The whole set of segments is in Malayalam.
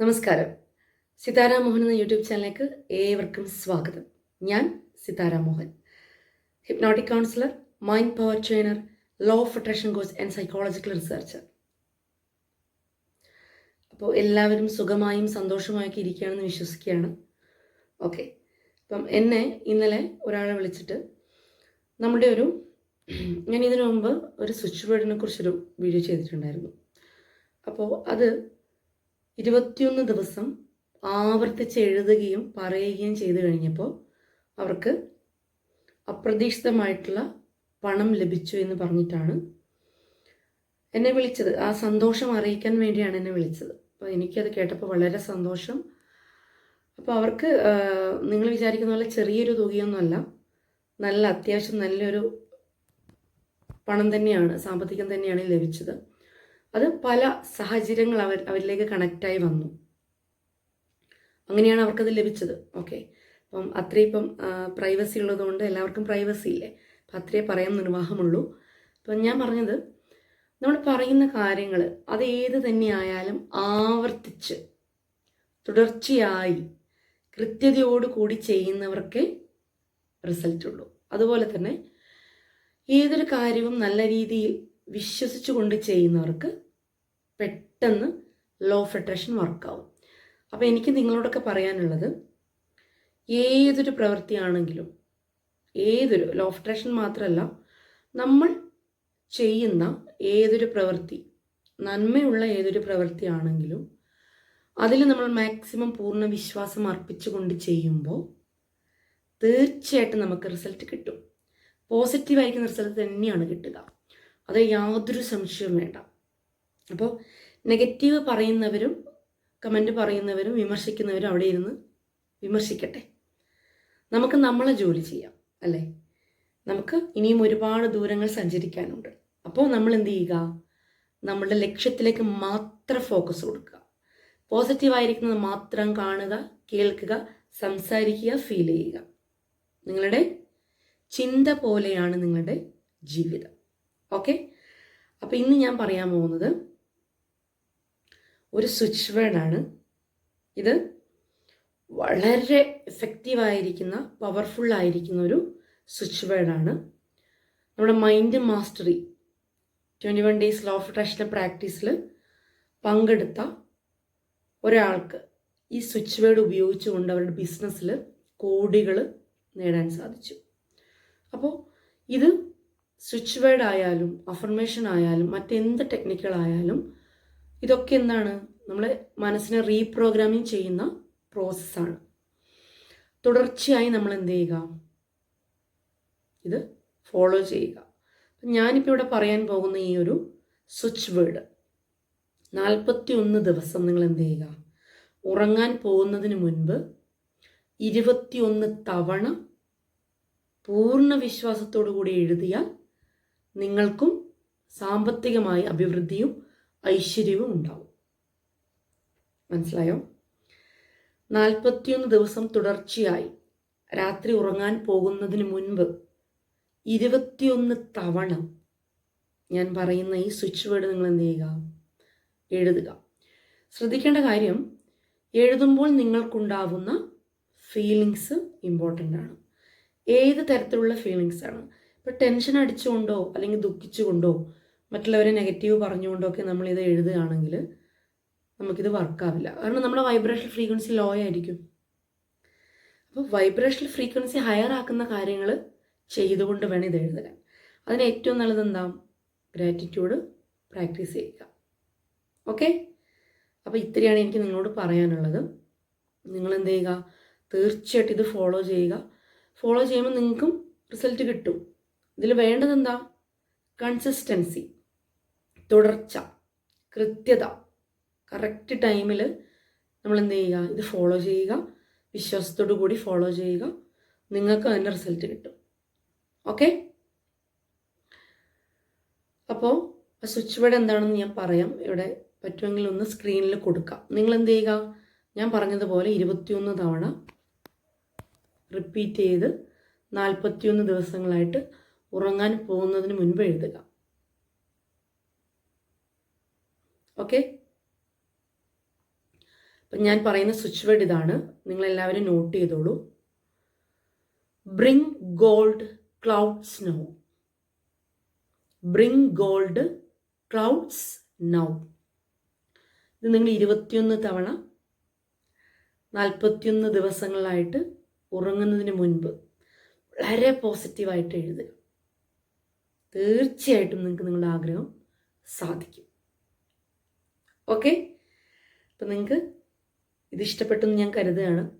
നമസ്കാരം. സിതാര മോഹൻ എന്ന യൂട്യൂബ് ചാനലിലേക്ക് ഏവർക്കും സ്വാഗതം. ഞാൻ Sithara Mohan hypnotic counsellor mind power trainer law of attraction coach and psychological researcher അപ്പോൾ എല്ലാവരും സുഖമായും സന്തോഷമായൊക്കെ ഇരിക്കുകയാണെന്ന് വിശ്വസിക്കുകയാണ്. ഓക്കെ അപ്പം എന്നെ ഇന്നലെ ഒരാളെ വിളിച്ചിട്ട് നമ്മുടെ ഒരു ഞാൻ ഇതിനു മുമ്പ് ഒരു സ്വിച്ച് ബോർഡിനെ കുറിച്ചൊരു വീഡിയോ ചെയ്തിട്ടുണ്ടായിരുന്നു. അപ്പോൾ അത് ഇരുപത്തിയൊന്ന് ദിവസം ആവർത്തിച്ച് എഴുതുകയും പറയുകയും ചെയ്തു കഴിഞ്ഞപ്പോൾ അവർക്ക് അപ്രതീക്ഷിതമായിട്ടുള്ള പണം ലഭിച്ചു എന്ന് പറഞ്ഞിട്ടാണ് എന്നെ വിളിച്ചത്. ആ സന്തോഷം അറിയിക്കാൻ വേണ്ടിയാണ് എന്നെ വിളിച്ചത്. അപ്പോൾ എനിക്കത് കേട്ടപ്പോൾ വളരെ സന്തോഷം. അപ്പോൾ അവർക്ക് നിങ്ങൾ വിചാരിക്കുന്ന പോലെ ചെറിയൊരു തുകയൊന്നുമല്ല നല്ല അത്യാവശ്യം നല്ലൊരു പണം തന്നെയാണ് സാമ്പത്തികം തന്നെയാണ് ലഭിച്ചത്. അത് പല സാഹചര്യങ്ങൾ അവർ അവരിലേക്ക് കണക്റ്റായി വന്നു. അങ്ങനെയാണ് അവർക്കത് ലഭിച്ചത്. ഓക്കെ അപ്പം അത്രയും ഇപ്പം പ്രൈവസി ഉള്ളതുകൊണ്ട് എല്ലാവർക്കും പ്രൈവസി ഇല്ലേ? അപ്പം അത്രയേ പറയാൻ നിർവാഹമുള്ളൂ. അപ്പം ഞാൻ പറഞ്ഞത് നമ്മൾ പറയുന്ന കാര്യങ്ങൾ അത് ഏത് തന്നെയായാലും ആവർത്തിച്ച് തുടർച്ചയായി കൃത്യതയോട് കൂടി ചെയ്യുന്നവർക്കേ റിസൾട്ടുള്ളൂ അതുപോലെ തന്നെ ഏതൊരു കാര്യവും നല്ല രീതിയിൽ വിശ്വസിച്ചുകൊണ്ട് ചെയ്യുന്നവർക്ക് പെട്ടെന്ന് ലോ അട്രാക്ഷൻ വർക്കാവും അപ്പോൾ എനിക്ക് നിങ്ങളോടൊക്കെ പറയാനുള്ളത് ഏതൊരു പ്രവൃത്തിയാണെങ്കിലും ഏതൊരു ലോ അട്രാക്ഷൻ മാത്രമല്ല നമ്മൾ ചെയ്യുന്ന ഏതൊരു പ്രവൃത്തി നന്മയുള്ള ഏതൊരു പ്രവൃത്തിയാണെങ്കിലും അതിൽ നമ്മൾ മാക്സിമം പൂർണ വിശ്വാസം അർപ്പിച്ചുകൊണ്ട് ചെയ്യുമ്പോൾ തീർച്ചയായിട്ടും നമുക്ക് റിസൾട്ട് കിട്ടും. പോസിറ്റീവായിരിക്കുന്ന റിസൾട്ട് തന്നെയാണ് കിട്ടുക. അത് യാതൊരു സംശയവും വേണ്ട. അപ്പോൾ നെഗറ്റീവ് പറയുന്നവരും കമന്റ് പറയുന്നവരും വിമർശിക്കുന്നവരും അവിടെ ഇരുന്ന് വിമർശിക്കട്ടെ. നമുക്ക് നമ്മളെ ജോലി ചെയ്യാം അല്ലേ? നമുക്ക് ഇനിയും ഒരുപാട് ദൂരങ്ങൾ സഞ്ചരിക്കാനുണ്ട്. അപ്പോൾ നമ്മൾ എന്ത് ചെയ്യുക? നമ്മളുടെ ലക്ഷ്യത്തിലേക്ക് മാത്രം ഫോക്കസ് കൊടുക്കുക. പോസിറ്റീവായിരിക്കുന്നത് മാത്രം കാണുക കേൾക്കുക സംസാരിക്കുക ഫീൽ ചെയ്യുക. നിങ്ങളുടെ ചിന്ത പോലെയാണ് നിങ്ങളുടെ ജീവിതം. ഓക്കെ അപ്പോൾ ഇന്ന് ഞാൻ പറയാൻ പോകുന്നത് ഒരു സ്വിച്ച് വേർഡാണ് ഇത് വളരെ എഫക്റ്റീവായിരിക്കുന്ന പവർഫുൾ ആയിരിക്കുന്ന ഒരു സ്വിച്ച് വേർഡാണ് നമ്മുടെ mind mastery twenty one days law of അട്രാക്ഷന്റെ പ്രാക്ടീസിൽ പങ്കെടുത്ത ഒരാൾക്ക് ഈ സ്വിച്ച് വേർഡ് ഉപയോഗിച്ചുകൊണ്ട് അവരുടെ ബിസിനസ്സിൽ കോടികൾ നേടാൻ സാധിച്ചു. അപ്പോൾ ഇത് സ്വിച്ച് വേർഡ് ആയാലും അഫർമേഷൻ ആയാലും മറ്റെന്ത് ടെക്നിക്കുകളായാലും ഇതൊക്കെ എന്താണ്? നമ്മൾ മനസ്സിനെ റീപ്രോഗ്രാമിങ് ചെയ്യുന്ന പ്രോസസ്സാണ് തുടർച്ചയായി നമ്മൾ എന്ത് ചെയ്യുക? ഇത് ഫോളോ ചെയ്യുക. ഞാനിപ്പോൾ ഇവിടെ പറയാൻ പോകുന്ന ഈ ഒരു സ്വിച്ച് വേർഡ് നാൽപ്പത്തി ഒന്ന് ദിവസം നിങ്ങൾ എന്ത് ചെയ്യുക? ഉറങ്ങാൻ പോകുന്നതിന് മുൻപ് ഇരുപത്തിയൊന്ന് തവണ പൂർണ വിശ്വാസത്തോടു കൂടി എഴുതിയാൽ നിങ്ങൾക്കും സാമ്പത്തികമായ അഭിവൃദ്ധിയും ഐശ്വര്യവും ഉണ്ടാവും. മനസ്സിലായോ? നാൽപ്പത്തിയൊന്ന് ദിവസം തുടർച്ചയായി രാത്രി ഉറങ്ങാൻ പോകുന്നതിന് മുൻപ് ഇരുപത്തിയൊന്ന് തവണ ഞാൻ പറയുന്ന ഈ സ്വിച്ച് വേർഡ് നിങ്ങൾ എന്ത് ചെയ്യുക? എഴുതുക. ശ്രദ്ധിക്കേണ്ട കാര്യം എഴുതുമ്പോൾ നിങ്ങൾക്കുണ്ടാവുന്ന ഫീലിങ്സ് ഇമ്പോർട്ടന്റ് ആണ്. ഏത് തരത്തിലുള്ള ഫീലിങ്സ് ആണ്? ഇപ്പോൾ ടെൻഷൻ അടിച്ചുകൊണ്ടോ അല്ലെങ്കിൽ ദുഃഖിച്ചുകൊണ്ടോ മറ്റുള്ളവരെ നെഗറ്റീവ് പറഞ്ഞുകൊണ്ടോ ഒക്കെ നമ്മളിത് എഴുതുകയാണെങ്കിൽ നമുക്കിത് വർക്കാവില്ല കാരണം നമ്മുടെ വൈബ്രേഷൻ ഫ്രീക്വൻസി ലോ ആയിരിക്കും. അപ്പോൾ വൈബ്രേഷൻ ഫ്രീക്വൻസി ഹയർ ആക്കുന്ന കാര്യങ്ങൾ ചെയ്തുകൊണ്ട് വേണം ഇത് എഴുതാൻ. അതിന് ഏറ്റവും നല്ലത് എന്താ? ഗ്രാറ്റിറ്റ്യൂഡ് പ്രാക്ടീസ് ചെയ്യുക. ഓക്കെ അപ്പോൾ ഇത്രയാണ് എനിക്ക് നിങ്ങളോട് പറയാനുള്ളത്. നിങ്ങൾ എന്ത് ചെയ്യുക? തീർച്ചയായിട്ടും ഇത് ഫോളോ ചെയ്യുക. ഫോളോ ചെയ്യുമ്പോൾ നിങ്ങൾക്കും റിസൾട്ട് കിട്ടും. ഇതിൽ വേണ്ടത് എന്താ കൺസിസ്റ്റൻസി തുടർച്ച കൃത്യത. കറക്റ്റ് ടൈമിൽ നമ്മൾ എന്ത് ചെയ്യുക? ഇത് ഫോളോ ചെയ്യുക. വിശ്വാസത്തോടു കൂടി ഫോളോ ചെയ്യുക. നിങ്ങൾക്ക് അതിന്റെ റിസൾട്ട് കിട്ടും. ഓക്കെ അപ്പോൾ സ്വിച്ച് ബോർഡ് എന്താണെന്ന് ഞാൻ പറയാം. ഇവിടെ പറ്റുമെങ്കിൽ ഒന്ന് സ്ക്രീനിൽ കൊടുക്കാം. നിങ്ങൾ എന്ത് ചെയ്യുക? ഞാൻ പറഞ്ഞതുപോലെ ഇരുപത്തിയൊന്ന് തവണ റിപ്പീറ്റ് ചെയ്ത് നാൽപ്പത്തിയൊന്ന് ദിവസങ്ങളായിട്ട് ഉറങ്ങാൻ പോകുന്നതിന് മുൻപ് എഴുതുക. ഓക്കെ അപ്പം ഞാൻ പറയുന്ന സ്വിച്ച് വേർഡ് ഇതാണ്. നിങ്ങളെല്ലാവരും നോട്ട് ചെയ്തോളൂ. Bring gold clouds now bring gold clouds now ഇത് നിങ്ങൾ ഇരുപത്തിയൊന്ന് തവണ നാൽപ്പത്തിയൊന്ന് ദിവസങ്ങളായിട്ട് ഉറങ്ങുന്നതിന് മുൻപ് വളരെ പോസിറ്റീവായിട്ട് എഴുതുക. തീർച്ചയായിട്ടും നിങ്ങൾക്ക് നിങ്ങളുടെ ആഗ്രഹം സാധിക്കും. ഓക്കെ അപ്പം നിങ്ങൾക്ക് ഇത് ഇഷ്ടപ്പെട്ടെന്ന് ഞാൻ കരുതുകയാണ്.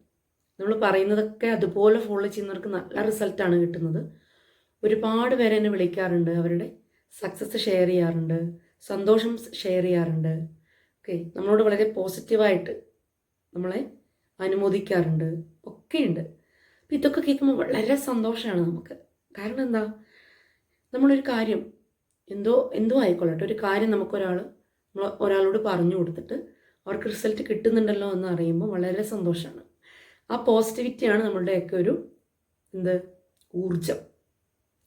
നമ്മൾ പറയുന്നതൊക്കെ അതുപോലെ ഫോളോ ചെയ്യുന്നവർക്ക് നല്ല റിസൾട്ടാണ് കിട്ടുന്നത്. ഒരുപാട് പേരെ എന്നെ വിളിക്കാറുണ്ട്. അവരുടെ സക്സസ് ഷെയർ ചെയ്യാറുണ്ട്. സന്തോഷം ഷെയർ ചെയ്യാറുണ്ട്. ഓക്കെ നമ്മളോട് വളരെ പോസിറ്റീവായിട്ട് നമ്മളെ അനുമോദിക്കാറുണ്ട്. ഒക്കെയുണ്ട്. അപ്പം ഇതൊക്കെ കേൾക്കുമ്പോൾ വളരെ സന്തോഷമാണ് നമുക്ക്. കാരണം എന്താ? നമ്മളൊരു കാര്യം എന്തോ എന്തോ ആയിക്കൊള്ളട്ടെ. ഒരു കാര്യം നമുക്കൊരാൾ നമ്മൾ ഒരാളോട് പറഞ്ഞു കൊടുത്തിട്ട് അവർക്ക് റിസൾട്ട് കിട്ടുന്നുണ്ടല്ലോ എന്ന് അറിയുമ്പോൾ വളരെ സന്തോഷമാണ് ആ പോസിറ്റിവിറ്റിയാണ് നമ്മളുടെയൊക്കെ ഒരു എന്ത്? ഊർജം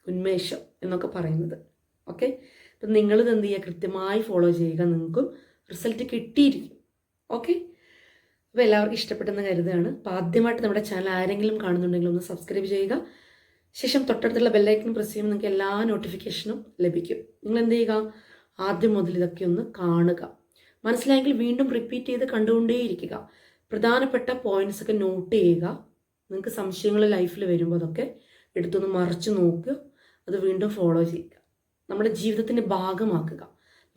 ഉന്മേഷം എന്നൊക്കെ പറയുന്നത്. ഓക്കെ അപ്പം നിങ്ങളിത് എന്ത് ചെയ്യുക? കൃത്യമായി ഫോളോ ചെയ്യുക. നിങ്ങൾക്കും റിസൾട്ട് കിട്ടിയിരിക്കും. ഓക്കെ അപ്പോൾ എല്ലാവർക്കും ഇഷ്ടപ്പെട്ടെന്ന് കരുതുകയാണ്. അപ്പോൾ ആദ്യമായിട്ട് നമ്മുടെ ചാനൽ ആരെങ്കിലും കാണുന്നുണ്ടെങ്കിൽ ഒന്ന് സബ്സ്ക്രൈബ് ചെയ്യുക. ശേഷം തൊട്ടടുത്തുള്ള ബെല്ലൈക്കൺ പ്രസ് ചെയ്യുമ്പോൾ നിങ്ങൾക്ക് എല്ലാ നോട്ടിഫിക്കേഷനും ലഭിക്കും. നിങ്ങൾ എന്ത് ചെയ്യുക? ആദ്യം മുതൽ ഇതൊക്കെ ഒന്ന് കാണുക. മനസ്സിലായെങ്കിൽ വീണ്ടും റിപ്പീറ്റ് ചെയ്ത് കണ്ടുകൊണ്ടേയിരിക്കുക. പ്രധാനപ്പെട്ട പോയിന്റ്സ് ഒക്കെ നോട്ട് ചെയ്യുക. നിങ്ങൾക്ക് സംശയങ്ങൾ ലൈഫിൽ വരുമ്പോൾ അതൊക്കെ എടുത്തൊന്ന് മറിച്ച് നോക്കുക. അത് വീണ്ടും ഫോളോ ചെയ്യുക. നമ്മുടെ ജീവിതത്തിന്റെ ഭാഗമാക്കുക.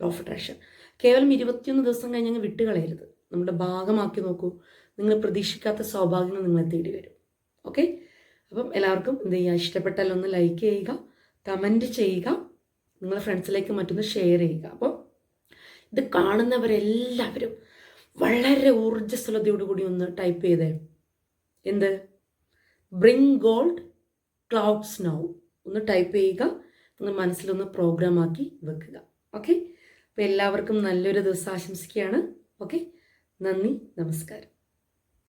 ലോ ഓഫ് അട്രാക്ഷൻ കേവലം ഇരുപത്തിയൊന്ന് ദിവസം കഴിഞ്ഞ് അങ്ങ് വിട്ടുകളയരുത്. നമ്മുടെ ഭാഗമാക്കി നോക്കൂ. നിങ്ങൾ പ്രതീക്ഷിക്കാത്ത സൗഭാഗ്യങ്ങൾ നിങ്ങളെ തേടി വരും ഓക്കെ അപ്പം എല്ലാവർക്കും എന്ത് ചെയ്യുക? ഇഷ്ടപ്പെട്ടാൽ ഒന്ന് ലൈക്ക് ചെയ്യുക കമന്റ് ചെയ്യുക നിങ്ങളുടെ ഫ്രണ്ട്സിലേക്ക് മറ്റൊന്ന് ഷെയർ ചെയ്യുക. അപ്പോൾ ഇത് കാണുന്നവരെല്ലാവരും വളരെ ഊർജസ്വലതയോടുകൂടി ഒന്ന് ടൈപ്പ് ചെയ്തേ. എന്ത്? ബ്രിങ് ഗോൾഡ് ക്ലൗഡ്സ് നൗ ഒന്ന് ടൈപ്പ് ചെയ്യുക നിങ്ങൾ മനസ്സിലൊന്ന് പ്രോഗ്രാം ആക്കി വെക്കുക. ഓക്കെ അപ്പോൾ എല്ലാവർക്കും നല്ലൊരു ദിവസം ആശംസിക്കുകയാണ്. ഓക്കെ നന്ദി നമസ്കാരം.